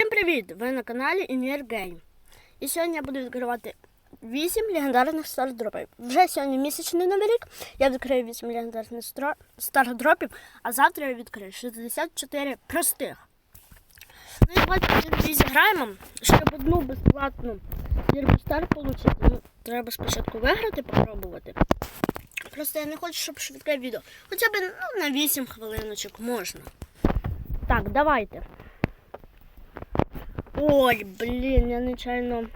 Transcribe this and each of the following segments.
Всім привіт! Ви на каналі Гейм. І сьогодні я буду відкривати 8 легендарних стардропів. Вже сьогодні місячний новий. Я відкрию 8 легендарних стардропів, а завтра я відкрию 64 простих. Ну і давайте зіграємо, щоб одну безплатну Стар отримати. Ну, треба спочатку виграти, попробувати. Просто я не хочу, щоб швидке відео. Хоча б ну, на 8 хвилиночок можна. Так, давайте. Ой, блін, я нечайно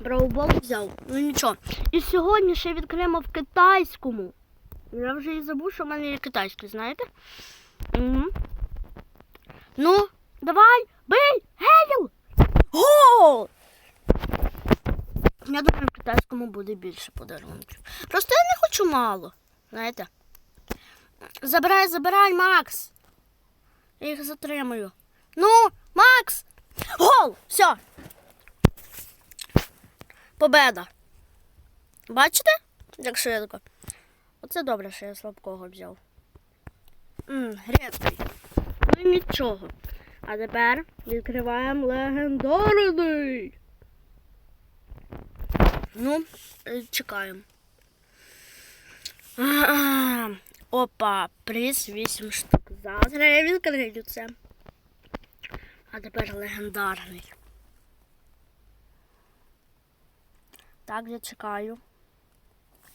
браубол взяв. Ну нічого. І сьогодні ще відкриємо в китайському. Я вже і забув, що в мене є китайський, знаєте? Угу. Ну, давай, бий! Гейл! Гол! Я думаю, в китайському буде більше подарунків. Просто я не хочу мало. Знаєте? Забирай, забирай, Макс! Я їх затримаю. Ну, Макс! Гол! Все. Победа. Бачите? Як швидко. Оце добре, що я слабкого взяв. Рідкий. Ну і нічого. А тепер відкриваємо легендарний. Ну, е, чекаємо. Опа, приз 8 штук. Завтра я відкрию це. А тепер легендарний. Так, я чекаю.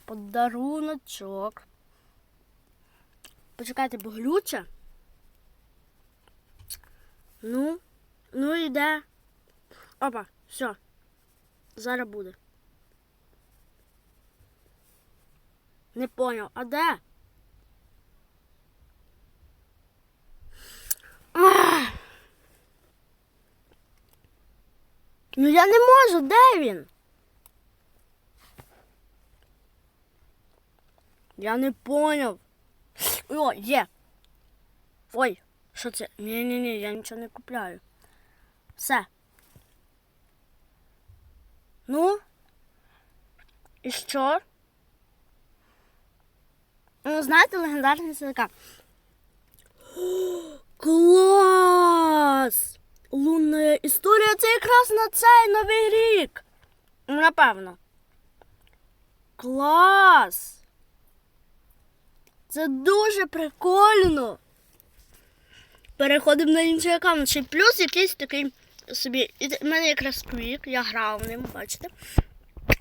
Подаруночок. Почекайте, бо глюче. Ну, ну іде. Опа, все. Зараз буде. Не поняв, а де? Ну я не можу, де він? Я не поняв. О, є. Ой, що це? Ні, ні, ні, я нічого не купляю. Все. Ну? І що? Ну, знаєте, легендарна така. Клас! Лунна історія це якраз на цей новий рік. Напевно. Клас! Це дуже прикольно. Переходимо на інший аккаунт. Ще плюс якийсь такий собі. В мене якраз квік, я грав ним, бачите.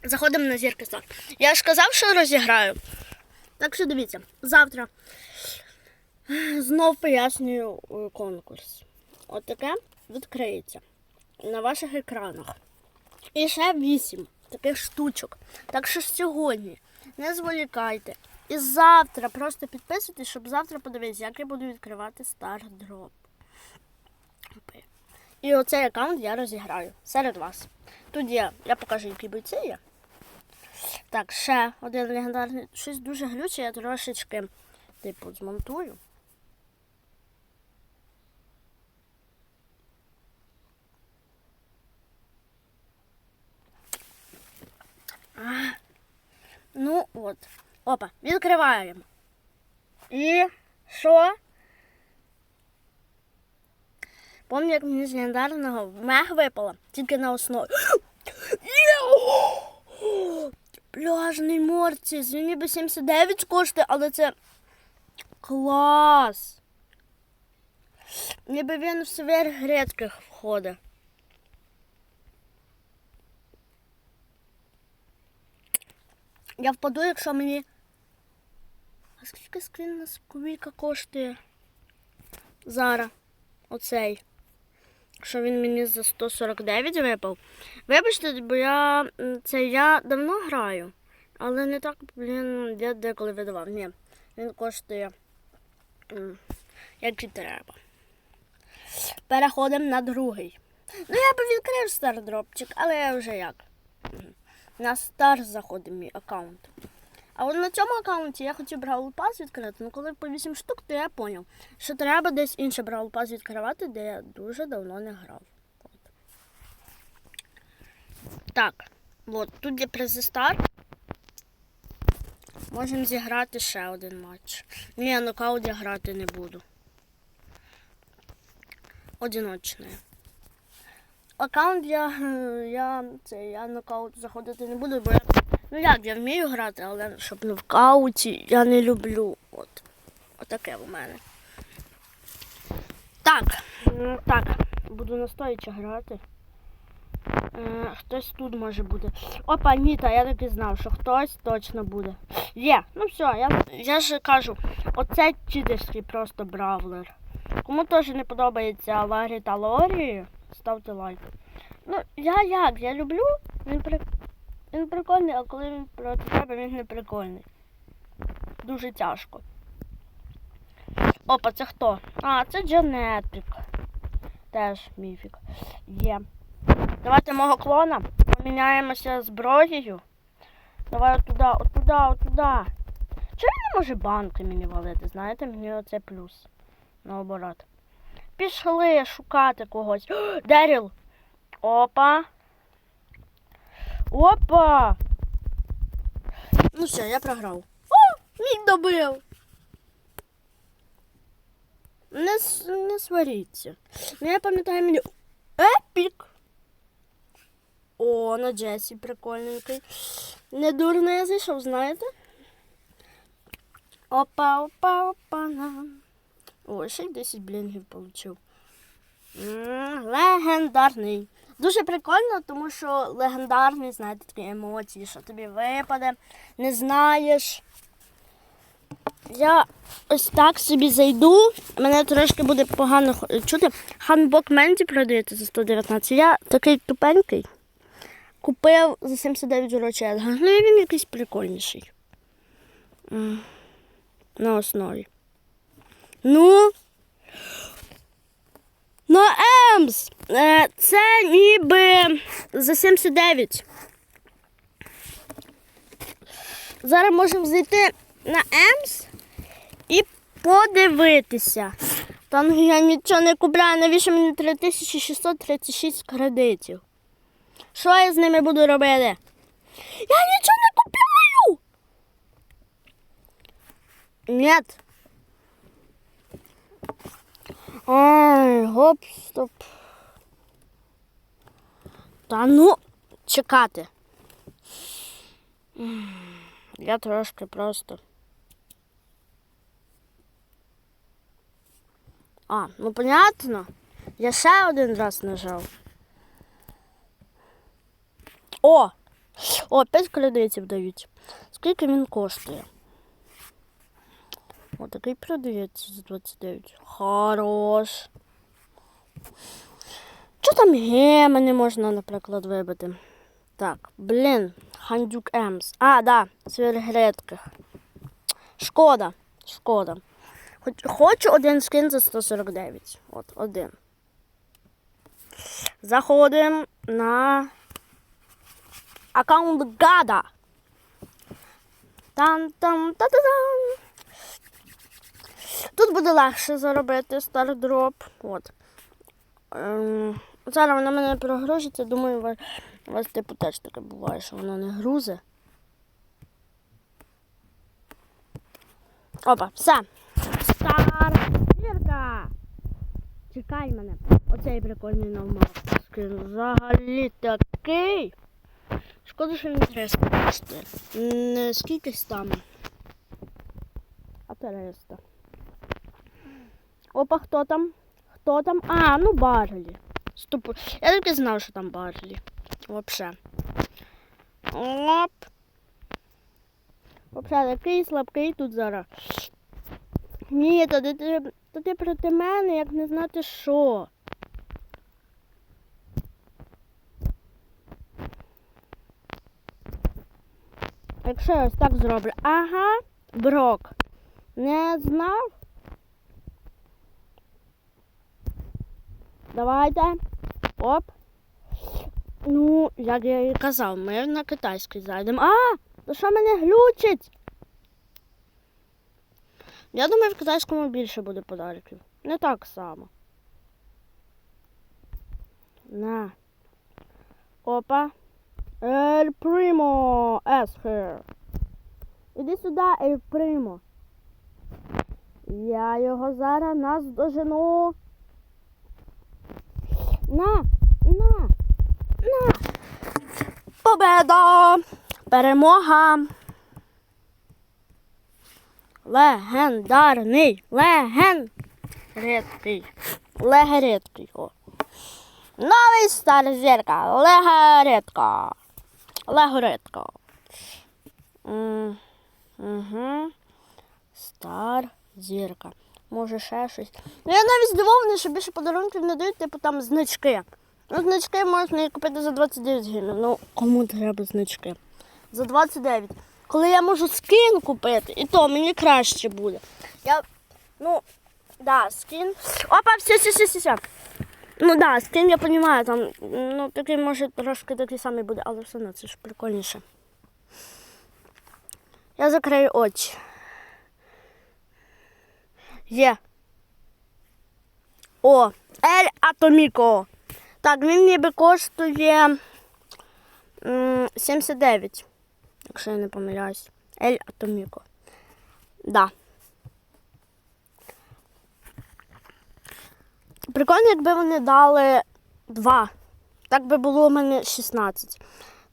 Заходимо на зірки Стар. Я ж казав, що розіграю. Так що дивіться, завтра знов пояснюю е, конкурс. От таке відкриється на ваших екранах. І ще вісім таких штучок. Так що сьогодні не зволікайте. І завтра просто підписуйтесь, щоб завтра подивитися, як я буду відкривати Drop. І оцей аккаунт я розіграю серед вас. Тут є, я покажу, які бойці є. Так, ще один легендарний. Щось дуже глюче, я трошечки, типу, змонтую. А, Ну от. Опа, відкриваємо. І що? Пам'ятаю, як мені з легендарного мег випало, тільки на основі. Пляжний морціс. Він ніби 79 коштує, але це клас. Ніби він в сфер грецьких входить. Я впаду, якщо мені. А скільки скрін на сквіка коштує? Зараз. Оцей. Що він мені за 149 випав. Вибачте, бо я це я давно граю, але не так, блін, я деколи видавав. Ні, він коштує як і треба. Переходимо на другий. Ну, я би відкрив стардропчик, але вже як. На стар заходить мій аккаунт. А от на цьому аккаунті я хотів Brawl Pass відкрити, ну коли по 8 штук, то я зрозумів, що треба десь інший Brawl Pass відкривати, де я дуже давно не грав. От. Так, от, тут є призи. Можемо зіграти ще один матч. Ні, нокаут я грати не буду. одиночне. Аккаунт я, я, це, я нокаут заходити не буду, бо я, ну як, я вмію грати, але щоб на нокауті я не люблю. От. Отаке у мене. Так, так, буду настояче грати. Е, хтось тут може бути. Опа, Ніта, я так і знав, що хтось точно буде. Є, ну все, я, я ж кажу, оце читерський просто бравлер. Кому теж не подобається Ларі та Лорі, ставте лайк. Ну, я як, я люблю, він, при... він прикольний, а коли він проти тебе, він не прикольний. Дуже тяжко. Опа, це хто? А, це Дженетик. Теж міфік. Є. Давайте мого клона поміняємося зброєю. Давай отуда, отуда, отуда. Чого він не може банки мені валити? Знаєте, мені оце плюс. Наоборот. Пішли шукати когось. Деріл! Опа. Опа! Ну все, я програв. О! Мій добив! Не, не сваріться. Ну я пам'ятаю мені. Епік! О, на Джесі прикольненький. Не дурно я зайшов, знаєте? Опа, опа, опа, на. О, ще 10 блінгів. М, Легендарний. Дуже прикольно, тому що легендарний, знаєте, такі емоції, що тобі випаде, не знаєш. Я ось так собі зайду. Мене трошки буде погано чути. Ханбок Менді продається за 119. Я такий тупенький. Купив за 79 рочелга. Ну і він якийсь прикольніший. На основі. Ну. На Емс. Е, Це ніби за 79. Зараз можемо зайти на Емс і подивитися. Та ну я нічого не купляю, навіщо мені 3636 кредитів? Що я з ними буду робити? Я нічого не купляю. Нет. Ай, гоп, стоп. Та ну, чекати. Я трошки просто. А, ну понятно. Я ще один раз нажав. О! О, 5 кредитів дають. Скільки він коштує? О, такий продається за 29. Хорош. Що там геми не можна, наприклад, вибити? Так, блін, Хандюк Емс. А, да, свергредких. Шкода. Шкода. Хоч, хочу один скин за 149. От, один. Заходимо на аккаунт Гада. там там та та там Тут буде легше заробити стардроп. От. Ем, зараз вона мене прогрузиться, думаю, у вас, типу теж таке буває, що воно не грузе. Опа, все. Стар зірка. Чекай мене. Оцей прикольний навмар. Скин взагалі такий. Шкода, що він 300 коштує. Не скількись там. А 300. Опа, хто там? Хто там? А, ну Барлі. Стоп. Я тільки знав, що там Барлі. Вообще. Оп. Вообще такий слабкий тут зараз. Ні, то ти, то ти проти мене, як не знати що. Якщо я ось так зроблю. Ага, брок. Не знав? Давайте. Оп. Ну, як я і казав, ми на китайський зайдемо. А, то що мене глючить? Я думаю, в китайському більше буде подарків. Не так само. На. Опа. Ель Примо Есхер. Іди сюди, Ель Примо. Я його зараз наздожену. На, на, на. Победа! Перемога! Легендарний! Леген! Редкий. Легередкий. Новий стар зірка. Легоредка. Легоредка. Угу. Стар зірка. Може ще щось. Ну я навіть здивований, що більше подарунків не дають, типу там значки. Ну, значки можна купити за 29 гривень. Ну, кому треба значки? За 29. Коли я можу скін купити, і то мені краще буде. Я, ну, да, скін. Опа, все, все, все, все, все. Ну да, скін я розумію, там, ну, такий може трошки такий самий буде, але все одно це ж прикольніше. Я закрию очі. Є. О, Ель Атоміко. Так, він ніби коштує 79, якщо я не помиляюсь. Ель Атоміко. Да. Прикольно, якби вони дали 2. Так би було у мене 16.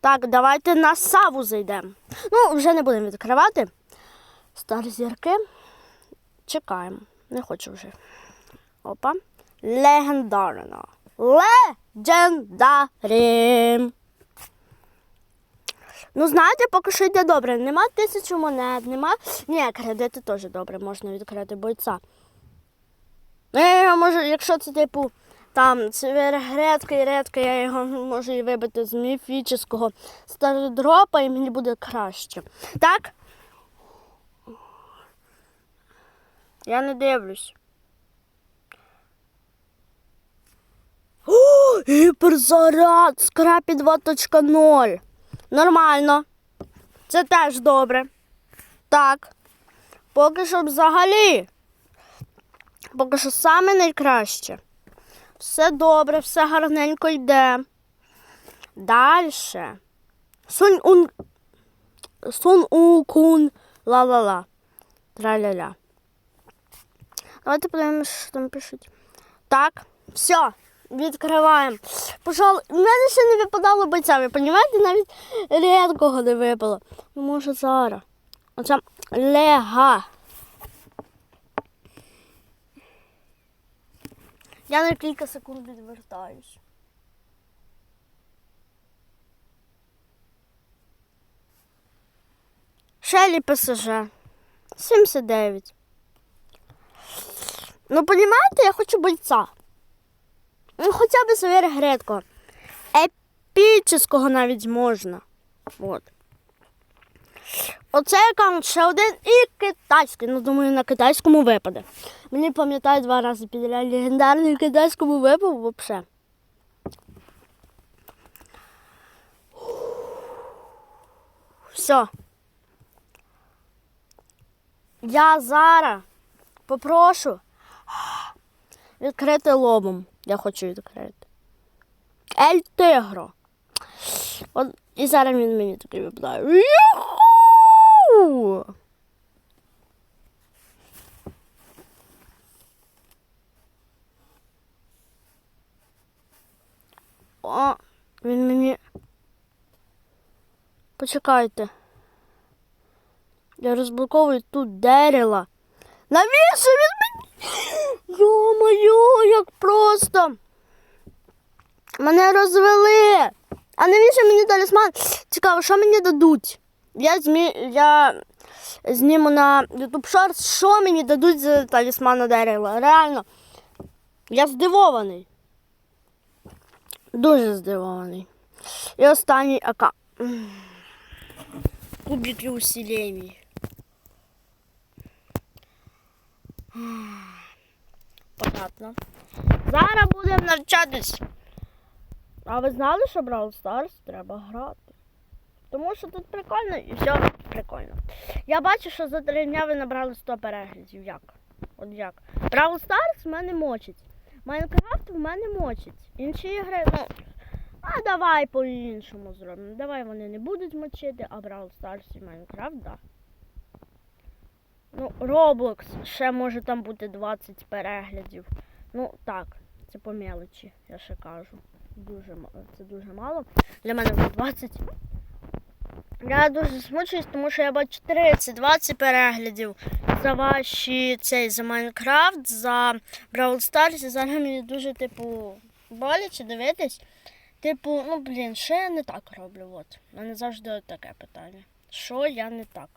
Так, давайте на саву зайдемо. Ну, вже не будемо відкривати. Старі зірки. Чекаємо. Не хочу вже. Опа. Легендарна. Легендарі. Ну, знаєте, поки що йде добре. Нема тисячі монет, нема. Ні, кредити теж добре, можна відкрити бойця. Е, може, якщо це типу там це і редко, я його можу і вибити з міфічного стародропа і мені буде краще. Так? Я не дивлюсь. Гіперзаряд скрапі 2.0. Нормально. Це теж добре. Так. Поки що взагалі. Поки що саме найкраще. Все добре, все гарненько йде. Далі. Сун ун. Сун у кун. Ла-ла-ла. Тра-ля-ля. Давайте подивимося, що там пишуть. Так, все, відкриваємо. Пожалуй, в мене ще не випадало бойця, ви розумієте? Навіть рідкого не випало. Ну, може зараз. Оце лега. Я на кілька секунд відвертаюсь. Шелі ПСЖ. 79. Ну, понімаєте, я хочу бойця. Ну, хоча б Савір Гретко. Епічного навіть можна. От. Оцей аккаунт ще один і китайський. Ну, думаю, на китайському випаде. Мені пам'ятаю два рази підряд легендарний китайському випав взагалі. Все. Я зараз попрошу відкрити лобом. Я хочу відкрити. Ель Тигро. От, і зараз він мені такий випадає. Юху! О, він мені. Почекайте. Я розблоковую тут дерева. Навіщо він мені? Йо-моє, як просто. Мене розвели. А навіщо мені талісман? Цікаво, що мені дадуть? Я змі... я зніму на YouTube Shorts, що мені дадуть за талісман на дерева. Реально. Я здивований. Дуже здивований. І останній АК. Кубики усилений. Понятно. Зараз будемо навчатись. А ви знали, що Brawl Stars треба грати? Тому що тут прикольно і все прикольно. Я бачу, що за три дня ви набрали 100 переглядів. Як? От як? Brawl Stars в мене мочить. Майнкрафт в мене мочить. Інші ігри, ну. А давай по-іншому зробимо. Давай вони не будуть мочити, а Brawl Stars і Майнкрафт, да. Ну, Roblox ще може там бути 20 переглядів. Ну, так. Це по мелочі, я ще кажу. Дуже це дуже мало. Для мене вже 20. Я дуже смучуюсь, тому що я бачу 30-20 переглядів за ваші цей за Майнкрафт, за Бравл Старс. І зараз мені дуже, типу, боляче дивитись. Типу, ну блін, що я не так роблю? От. У мене завжди таке питання. Що я не так?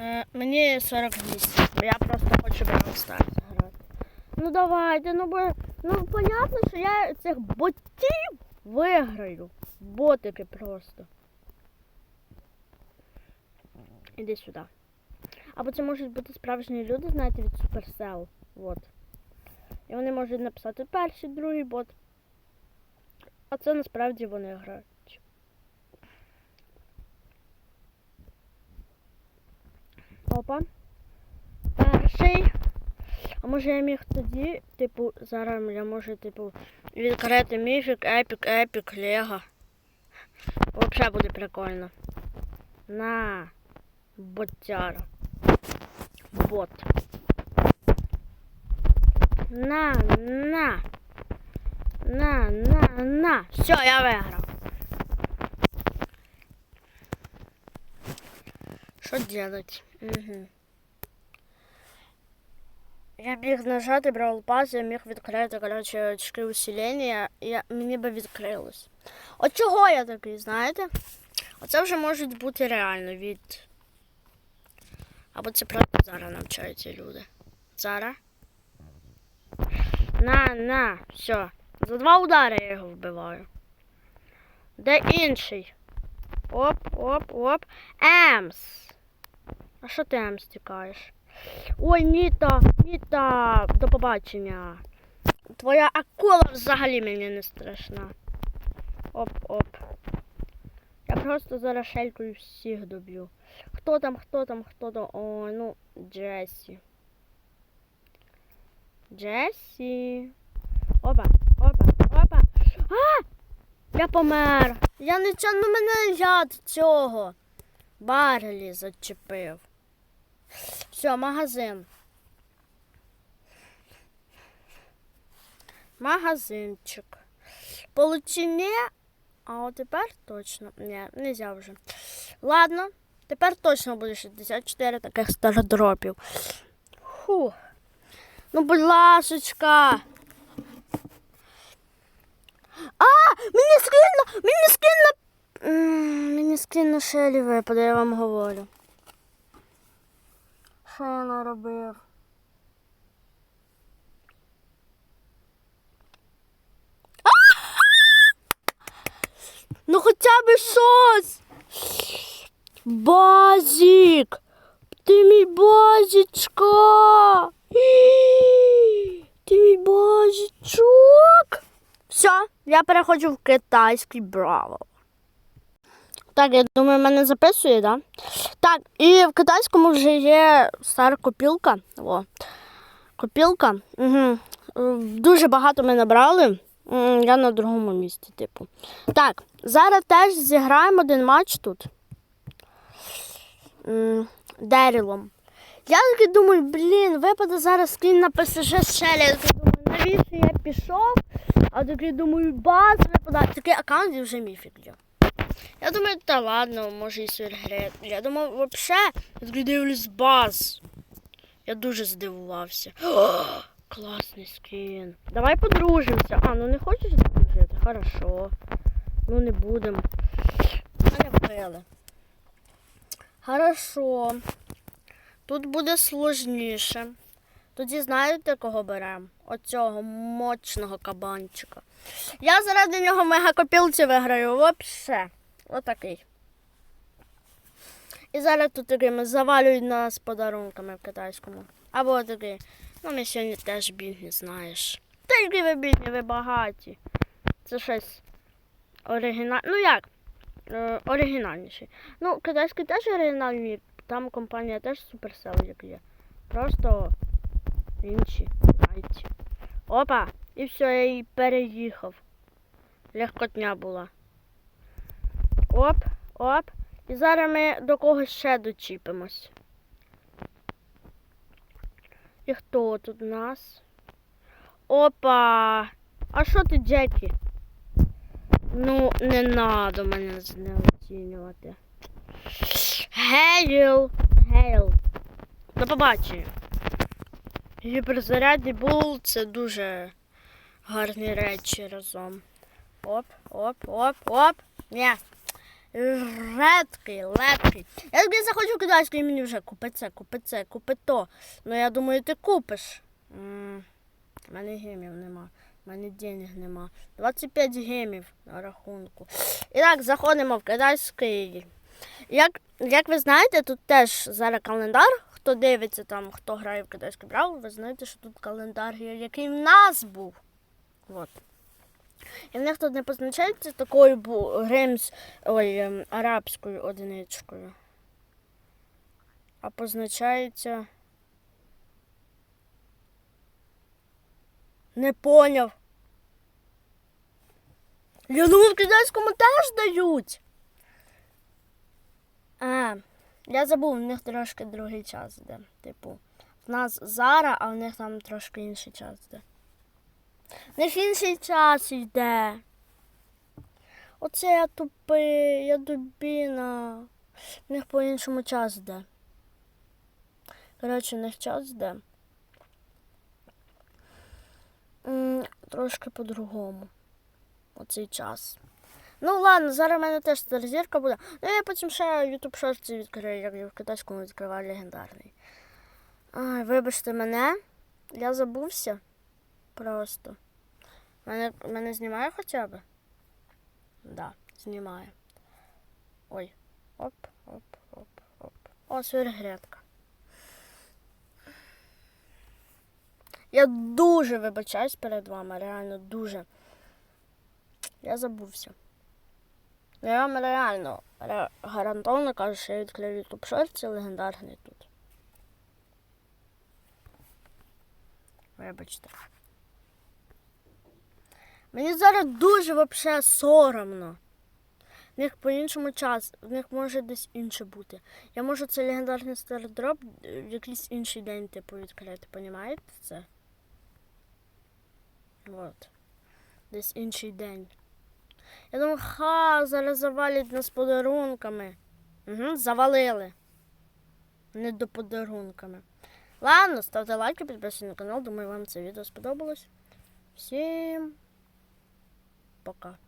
Е, мені 48, бо я просто хочу Бравл Старс грати. Ну давайте, ну бо ну понятно, що я цих ботів виграю. Ботики просто. Іди сюди. Або це можуть бути справжні люди, знаєте, від Supercell. Вот. І вони можуть написати перший, другий бот. А це насправді вони грають. Опа. Перший. А може я міг тоді, типу, зараз я можу, типу, відкрити міфік, епік, епік, лего. Взагалі буде прикольно. На. Ботяра. Бот. На, на. На, на, на. Все, я виграв. Що делать? Угу. Я міг нажати Brawl Pass, я міг відкрити, коротше, очки усилення, я, мені би відкрилось. От чого я такий, знаєте? Оце вже можуть бути реально від. Або це просто зараз навчаються люди. Зараз. На, на, все. За два удари я його вбиваю. Де інший? Оп, оп, оп. Емс. А що ти Емс тікаєш? Ой, Ніта, Ніта, до побачення. Твоя акула взагалі мені не страшна. Оп-оп. Я просто зараз шелькою всіх доб'ю. Хто там, хто там, хто там? О, ну, Джесі. Джесі. Опа, опа, опа. А! Я помер. Я не ча- ну мене яд цього. Барлі зачепив. Все, магазин. Магазинчик. Получення. А от тепер точно. Ні, нельзя вже. Ладно, тепер точно буде 64 таких стародропів. Фух. Ну, будь ласочка. А! Мені скинно! Мені скинно! М, Мені скинно Шелі випаде, я вам говорю. Наробив? А! Ну хоча б щось. Базік! Ти мій базічка! Ій, Ти мій базічок! Все, я переходжу в китайський браво. Так, я думаю, мене записує? Да? Так, і в китайському вже є стара копілка. О, копілка. Угу. Дуже багато ми набрали. Я на другому місці, типу. Так, зараз теж зіграємо один матч тут. Дерілом. Я таки думаю, блін, випаде зараз скін на ПСЖ Шелі. Я такий думаю, навіщо я пішов? А такий думаю, баз випадає. Такий аккаунт і вже міфік є. Я думаю, та ладно, може і свергрет. Я думав, взагалі, я такий дивлюсь баз. Я дуже здивувався. Класний скін. Давай подружимося. А, ну не хочеш дружити? Хорошо. Ну не будемо. Мене вбили. Хорошо. Тут буде сложніше. Тоді знаєте, кого беремо? Оцього мощного кабанчика. Я заради нього мегакопілці виграю. Вообще. Отакий. І зараз тут такими завалюють нас подарунками в китайському. Або такий. Ну, ми сьогодні теж бідні, знаєш. Та які ви бідні, ви багаті. Це щось оригінальне. Ну як? Е, оригінальніший. Ну, китайський теж оригінальний, там компанія теж Supercell, як є. Просто інші, знаєте. Опа! І все, я її переїхав. Легкотня була. Оп, оп. І зараз ми до когось ще дочіпимось. І хто тут у нас? Опа! А що ти, Джекі? Ну, не надо мене знеоцінювати. Гейл! Гейл! До побачення. Гіперзарядний бул це дуже гарні речі разом. Оп, оп, оп, оп. Ні. Редкий, лепкий. Я тобі захочу китайську і мені вже купи це, купи це, купи то. Ну я думаю, ти купиш. У мене гемів нема. У мене денег нема. 25 гемів на рахунку. І так, заходимо в китайський. Як, як ви знаєте, тут теж зараз календар. Хто дивиться там, хто грає в китайський браwl, ви знаєте, що тут календар є, який в нас був. От. І в них тут не позначається такою гримс, ой, ем, арабською одиничкою. А позначається. Не поняв. Я думав, в китайському теж дають. А, я забув, в них трошки другий час йде. Типу, в нас зараз, а в них там трошки інший час йде. В них інший час йде. Оце я тупий, я дубіна. В них по-іншому час йде. Коротше, в час йде. Трошки по-другому. Оцей час. Ну ладно, зараз в мене теж зірка буде. Ну я потім ще YouTube шорти відкрию, як я в китайському відкриваю легендарний. Ай, вибачте мене. Я забувся. Просто. Мене, мене знімає хоча б? Да, знімає. Ой. Оп, оп, оп, оп. О, свергретка. Я дуже вибачаюсь перед вами, реально дуже. Я забувся. Я вам реально ре- гарантовано кажу, що я відкрив YouTube це легендарний тут. Вибачте. Мені зараз дуже вообще соромно. В них по-іншому час, в них може десь інше бути. Я можу цей легендарний стардроп в якийсь інший день типу відкрити, понімаєте це? От. Десь інший день. Я думаю, ха, зараз завалять нас подарунками. Угу, завалили. Не до подарунками. Ладно, ставте лайки, підписуйтесь на канал. Думаю, вам це відео сподобалось. Всім whakapaka.